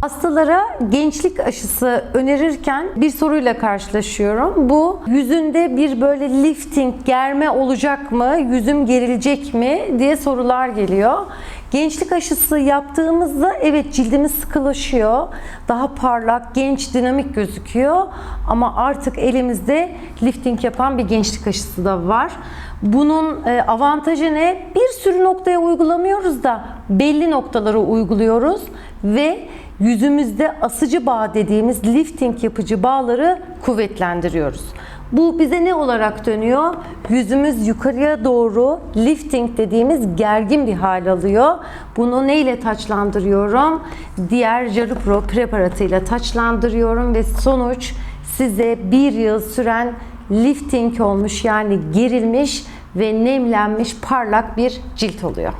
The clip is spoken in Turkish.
Hastalara gençlik aşısı önerirken bir soruyla karşılaşıyorum. Bu yüzünde bir böyle lifting, germe olacak mı, yüzüm gerilecek mi diye sorular geliyor. Gençlik aşısı yaptığımızda evet cildimiz sıkılaşıyor. Daha parlak, genç, dinamik gözüküyor. Ama artık elimizde lifting yapan bir gençlik aşısı da var. Bunun e, avantajı ne? Bir sürü noktaya uygulamıyoruz da belli noktalara uyguluyoruz ve yüzümüzde asıcı bağ dediğimiz lifting yapıcı bağları kuvvetlendiriyoruz. Bu bize ne olarak dönüyor? Yüzümüz yukarıya doğru lifting dediğimiz gergin bir hal alıyor. Bunu neyle taçlandırıyorum? Diğer Jarupro preparatıyla taçlandırıyorum ve sonuç size bir yıl süren lifting olmuş yani gerilmiş ve nemlenmiş parlak bir cilt oluyor.